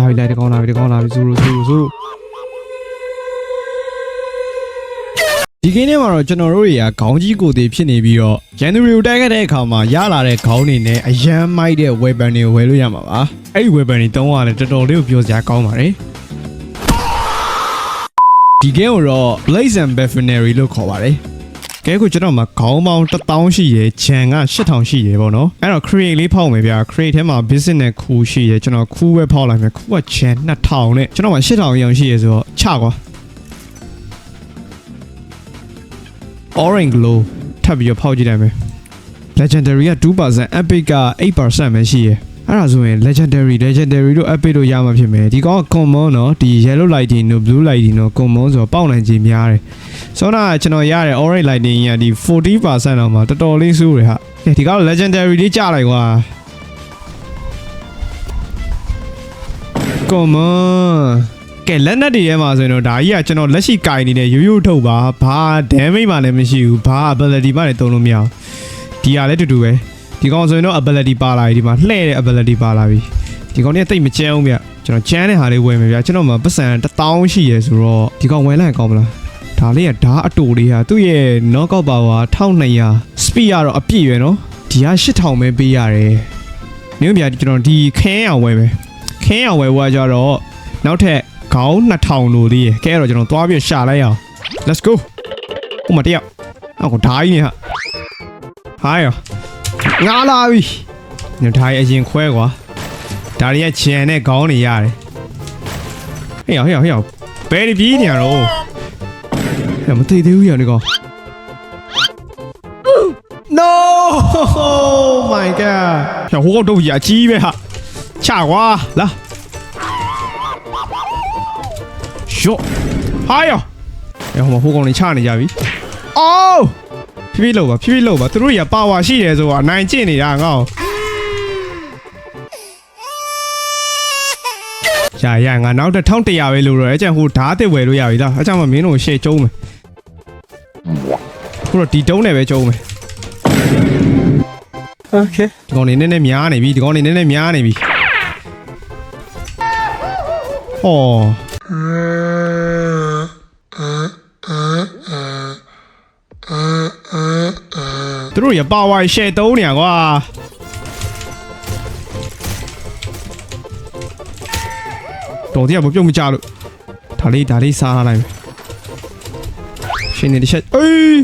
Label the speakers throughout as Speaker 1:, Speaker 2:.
Speaker 1: လာပြီလိုက်တကောင်းလာပြီတကောင်းလာပြီဇူရိုဇူရိုဇူရိုဒီကိန်းထဲမှာတော့ကျွန်တော်တို့တွေကခေါင်းကြီးကိုယ်တည်ဖြစ်နေပြီးတော့ရန်သူတွေကိုတိုက်ခတ်တဲ့အခါမှာရလာတဲ့ခေါင်းတွေနဲ့အရန်မိုက်တဲ့ weapon တွေကိုဝယ်လို့ရမှာပါအဲ့ဒီ weapon တွေတုံးရလဲတော်တော်လေးကိုပြောစရာကောင်းပါတယ်ဒီ game ကိုတော့ Blaze and Befinary လို့ခေါ်ပါတယ် ကဲခုကျွန်တော်မှာခေါင်းပေါင်း1000ရှိရယ်ခြံက8000ရှိရယ်ပေါ့နော်အဲ့တော့ create လေးဖောက်မယ်ဗျာ create ထဲမှာ business နဲ့ခူရှိရယ်ကျွန်တော်ခူပဲဖောက်လိုက်မယ်ခူကခြံ2000နဲ့ကျွန်တော်မှာ8000ရောင်ရှိရယ်ဆိုတော့ချကွာ orange glow ထပ်ပြီးတော့ဖောက်ကြည့်လိုက်မယ် legendary က2% epic က8%ပဲရှိရယ် အဲ့ဒါဆိုရင် legendary legendary တို့ epic တို့ရမှာဖြစ်မယ်ဒီကောင်က common เนาะဒီ yellow lighting တို့ blue lighting တို့ common ဆိုတော့ပေါက်နိုင်ခြင်းများတယ်ဆိုတော့ကျွန်တော်ရတဲ့ orange lighting ကဒီ40%တော့မှတော်တော်လေးစိုးတယ်ဟာကဲဒီကောင် legendary လေးကြလိုက်ကွာ common ကဲလက်နက်တွေထဲမှာဆိုရင်တော့ဒါကြီးကကျွန်တော်လက်ရှိကင်နေတဲ့ရိုးရိုးထုတ်ပါဘာ damage မှလည်းမရှိဘူးဘာ ability မှလည်းတုံးလို့မရဘူးဒီကလည်းတူတူပဲ ဒီကောင်ဆိုရင်တော့ ability ပါလာပြီဒီမှာလှည့်တဲ့ ability ပါလာပြီဒီကောင်เนี่ยတိတ်မကြမ်းဘူးဗျကျွန်တော်ကြမ်းတဲ့ဟာလေးဝယ်မယ်ဗျကျွန်တော်မှာပတ်စံ1000ရှိရယ်ဆိုတော့ဒီကောင်ဝယ်လိုက်ရင်ကောင်းမလားဒါလေးကဓာတ်အတူလေးဟာသူ့ရဲ့ knockout power 1200 speed ကတော့အပြည့်ရွယ်နော်ဒီက8000ပဲပေးရတယ်နင်းဗျကျွန်တော်ဒီခင်းအောင်ဝယ်မယ်ခင်းအောင်ဝယ်ဝါကြတော့နောက်ထပ် ခေါင်း2000လို့သေးရကဲတော့ကျွန်တော်သွားပြီးရှာလိုက်အောင် let's go ဟိုမှာတယောက်အော်ဓာကြီးနေဟာဟာရ ငါလာပြီညဓာကြီးအရင်ခွဲကွာဒါရီကချန်နဲ့ခေါင်းနေရတယ်ဟေ့ဟေ့ဟေ့ဘယ်ဒီပြေးနေရတော့ဟဲ့မသိသေးဘူးရနေကောင် no my god ဟဲ့ဟိုကတော့ကြီးအကြီးပဲဟာချကွာလာရော့ဟာယောအဲဟိုမှာဟိုကောင်လေးချနေကြပြီအော် ဖြည်းဖြည်းလောက်ပါဖြည်းဖြည်းလောက်ပါသူတို့ရပါဝါရှိတယ်ဆိုတော့အနိုင်ကျင့်နေတာငါ့ကိုရရငါနောက်တစ်1100ပဲလို့တော့အကျန်ဟိုဓာတ်တစ်ဝယ်လို့ရပြီလားအကျန်မမင်းတို့ရှေ့ကျုံးမယ်ဟိုတော့ဒီတုံးနဲ့ပဲကျုံးမယ်
Speaker 2: Okay.
Speaker 1: ဒီကောင်နေနည်းနည်းများနေပြီဒီကောင်နေနည်းနည်းများနေပြီဟော သူတို့ရပါဝါရှယ်တုံးနေရကွာတော်တရားမပြုတ်မကြလို့ဒါလေးဒါလေးစားလိုက်မယ်ရှင်နေတစ်ချက်အေး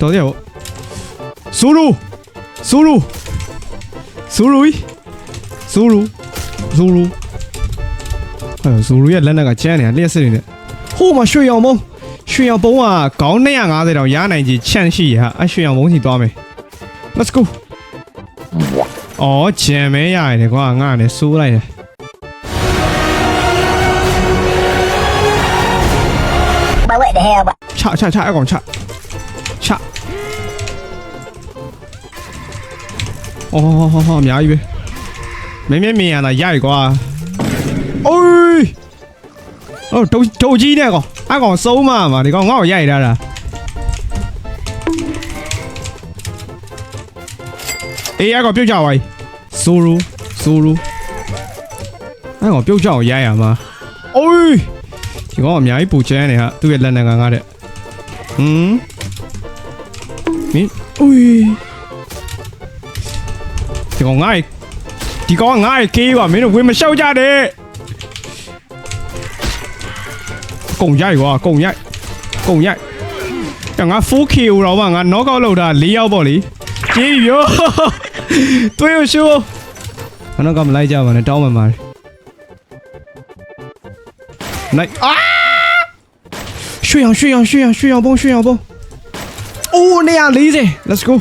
Speaker 1: တော်တရားပေါ့ဆိုလိုဆိုလိုဆိုလိုဆိုလိုဆိုလိုအဲဆိုလိုရဲ့လက်နက်ကကျန်းနေတာလျှက်စစ်နေတယ်ဟိုမှာရွှေရောင်မုံရွှေရောင်ပုံးကခေါင်း250တောင်ရနိုင်ကြီးချန့် let's go အော်ဂျမ်မဲရရတယ်ကွာငါလည်းစိုးလိုက်တယ်
Speaker 3: But what the hell? But
Speaker 1: ချချချအကောင်ချချအော်ဟောဟောဟောအများကြီးပဲမင်းမင်းမြင်ရတာရရကွာအိုးအော်တုံတုံကြီးနဲ့ကောင်အကောင်စုံးမမှာဒီကောင်ငါ့ကိုရိုက်ထားတာ အေးအကောင်ပြုတ်ကြပါ යි ဆိုရူဆိုရူအကောင်ပြုတ်ကြအောင်ရိုက်ရမှာအိုးဒီကောင်အများကြီးပူချမ်းနေဟာသူ့ရဲ့လက်နက်ကငါတဲ့ဟမ်မင်းအိုးဒီကောင်ငါ့ရဲ့ဒီကောင်ကငါ့ရဲ့ကေးပါမင်းတို့ဝင်မလျှောက်ကြတဲ့ကုံရိုက်ကွာကုံရိုက်ကုံရိုက်ကငါ 4K တော့ပါငါ knock out လောက်တာ၄ယောက်ပေါ့လေကြီးပြီရော တွေ့ရရှိုးငါတော့ကမလိုက်ကြပါနဲ့တောင်းမှမှာနိုင်အာရွှေအောင်ရွှေအောင်ရွှေအောင်ရွှေအောင်ပုံရွှေအောင်ပုံအိုး140 let's go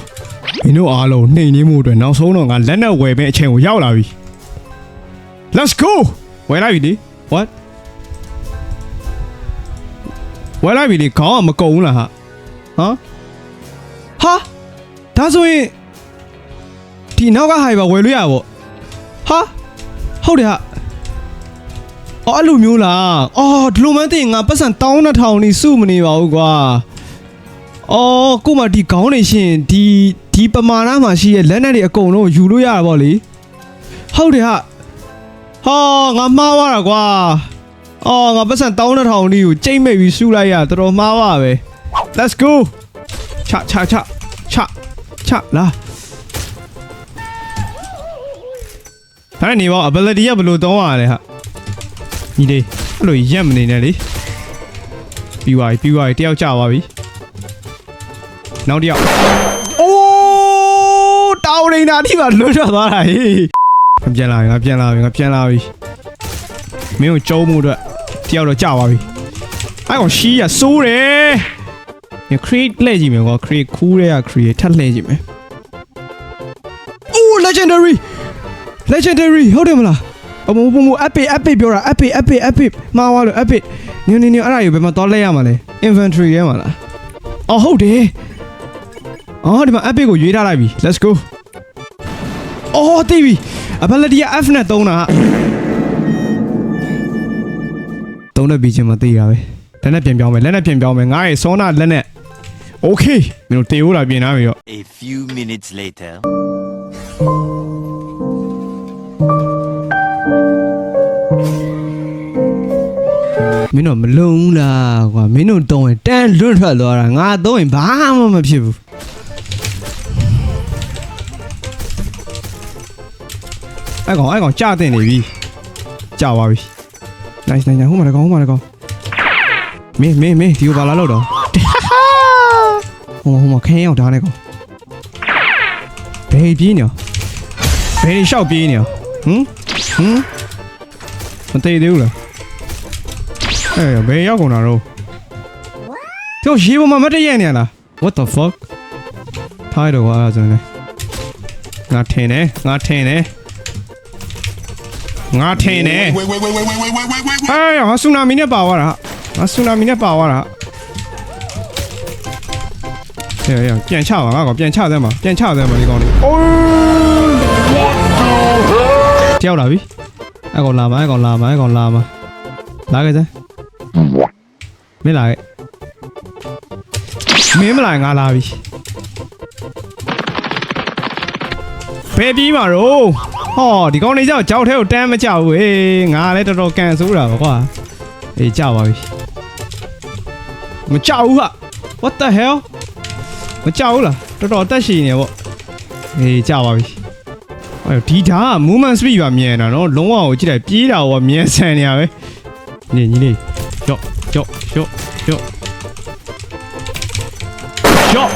Speaker 1: မင်းတို့အားလုံးနှိမ်နေမှုအတွက်နောက်ဆုံးတော့ငါလက်နဲ့ဝယ်ပဲအချိန်ကိုရောက်လာပြီ let's go ဝယ်လိုက်ပြီလေ what ဝယ်လိုက်ပြီလေခေါင်းကမကုံဘူးလားဟာဟမ်ဟာဒါဆိုရင် ဒီနောက်ကဟိုင်ပါဝယ်လို့ရပါဗောဟာဟုတ်တယ်ဟာအော်အဲ့လိုမျိုးလားအော်ဒီလိုမှန်းသိရင်ငါပတ်စံ12000နေစုမနေပါဘူးကွာအော်ကို့မဒီခေါင်းနေရှင်ဒီဒီပမာဏမှာရှိရဲ့လက်နက်တွေအကုန်လုံးယူလို့ရတာဗောလေဟုတ်တယ်ဟာဟာငါမှားသွားတာကွာအော်ငါပတ်စံတောင်းတဲ့ထောင်လေးကိုချိန်မိတ်ပြီးစူးလိုက်ရတော်တော်မှားပါပဲ let's go ချချချချချလာ ဒါနဲ့နေပါ ability ကဘယ်လိုတောင်းရလဲဟာညီလေးအဲ့လိုရက်မနေနဲ့လေပြီးသွားပြီပြီးသွားပြီတယောက်ကြသွားပြီနောက်တစ်ယောက်အိုးတောင်းနေတာဒီမှာလွတ်ထွက်သွားတာဟေးငါပြန်လာပြီငါပြန်လာပြီငါပြန်လာပြီမင်းကိုကျုံးမှုအတွက်တယောက်တော့ကြသွားပြီအဲ့ကောင်ရှီးရစိုးတယ်ည create လှည့်ကြည့်မယ်ကွာ create ခူးတဲ့က create ထပ်လှည့်ကြည့်မယ်အိုး legendary legendary ဟုတ်တယ်မလားအမမမ epic epic ပြောတာ epic epic epic မှားသွားလို့ epic ညနေညအဲ့ဒါကြီးဘယ်မှာသွားလဲရမှာလဲ inventory ထဲမှာလားအော်ဟုတ်တယ်အော်ဒီမှာ epic ကိုရွေးထားလိုက်ပြီ let's go အော်သိပြီ ability က F နဲ့သုံးတာသုံးတဲ့ပြီးချင်းမသိရပဲလက်နဲ့ပြင်ပြောင်းမယ်လက်နဲ့ပြင်ပြောင်းမယ်ငါ့ရဲ့ဆောနာလက်နဲ့ okay မင်းတို့တေဦးတာပြင်ထားပြီရော
Speaker 2: A few minutes later.
Speaker 1: မင်းတို့မလုံဘူးလားကွာမင်းတို့တုံးရင်တန်းလွတ်ထွက်သွားတာငါတုံးရင်ဘာမှမဖြစ်ဘူးအဲ့ကောင်အဲ့ကောင်ကြာတင်နေပြီကြာသွားပြီ nice nice nice ဟိုမှာလည်းကောင်ဟိုမှာလည်းကောင်မင်းမင်းမင်းဒီကိုဘာလာလို့တော့ဟိုမှာဟိုမှာခင်းရောက်ထားနေကောင်ဘယ်ပြေးနေဘယ်လျှောက်ပြေးနေ ဟင်ဟင်မသေးသေးဘူးလားအဲဘယ်ရောက်ကုန်တာတော့ကျော်ရေပေါ်မှာမတည့်ရနေလား what the fuck ထားရတော့ဟာဆိုနေငါထင်တယ်ငါထင်တယ်ငါထင်တယ်အဲငါဆူနာမီနဲ့ပါသွားတာငါဆူနာမီနဲ့ပါသွားတာဟဲ့ဟဲ့ပြန်ချပါငါကောင်ပြန်ချသမ်းပါပြန်ချသမ်းပါဒီကောင်လေးအိုး တယောက်လာပြီအကောင်လာမအကောင်လာမအကောင်လာမလာခဲ့စမ်းမင်းလာခဲ့မင်းမလာငါလာပြီဘယ်ပြီးမှာတော့ဟောဒီကောင်နေကြောက်ကြောက်ထဲကိုတန်းမကြောက်ဘူးဟေးငါလည်းတော်တော်ကန်ဆိုးတာပါကွာအေးကြောက်ပါပြီမကြောက်ဘူးဟာ what the hell မကြောက်ဘူးလားတော်တော်တက်ရှိနေပေါ့အေးကြောက်ပါပြီ ဒီဓာတ်က movement speed ပါမြင်တာနော်လုံးဝကိုကြည့်လိုက်ပြေးတာဟောမြင်ဆန်နေရပဲနေညီလေးကြော့ကြော့ကြော့ကြော့ကြော့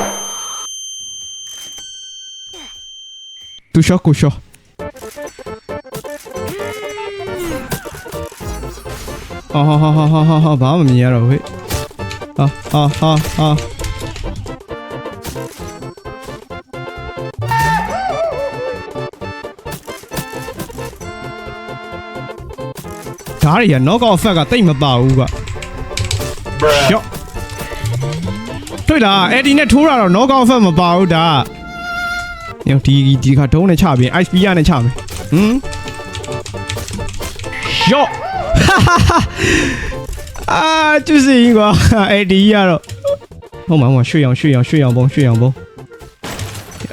Speaker 1: သူရှော့ကိုရှော့ဟာဟာဟာဟာဟာဟာဘာမှမမြင်ရတော့ဘူးဟဲ့ဟာဟာဟာဟာ ဓာတ်တွေက knock out effect ကတိတ်မပါဘူးကရော့တွေ့လားအဲ့ဒီနဲ့ထိုးတာတော့ knock out effect မပါဘူးဒါညဒီဒီခါတုံးနဲ့ချပြီး ISP ရနဲ့ချမယ်ဟမ်ရော့အာကျူစီကွာအဲ့ဒီရတော့ဟုတ်မှာဟိုမှာရွှေရောင်ရွှေရောင်ရွှေရောင်ပုံရွှေရောင်ပုံ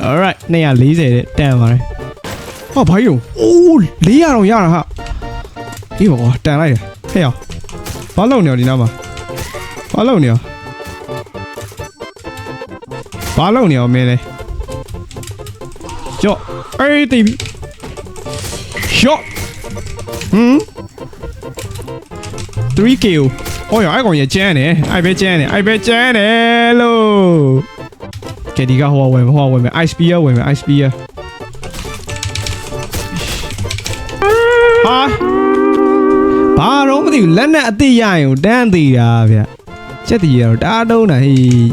Speaker 1: alright 240တဲ့တန်ပါတယ်ဟောဘာကြီးအိုး400တော့ရတာဟာ အေးပါကွာတန်လိုက်တယ်ဟဲ့အောင်ဘာလုပ်နေရဒီနားမှာဘာလုပ်နေရဘာလုပ်နေရမင်းလဲကြော့အေးတီးပြီရှော့ဟမ် 3k ဟောရအဲ့ကောင်ရကျန်းနေအဲ့ပဲကျန်းနေအဲ့ပဲကျန်းတယ်လို့ကဲဒီကဟိုဝင်ဟိုဝင်မယ် ice spear ဝင်မယ် ice spear ဟာဘာတော့မ သိဘူးလက်နဲ့အသိရရင်ကိုတန်းသေးတာဗျချက်တီရတော့တားတုံးတာဟေး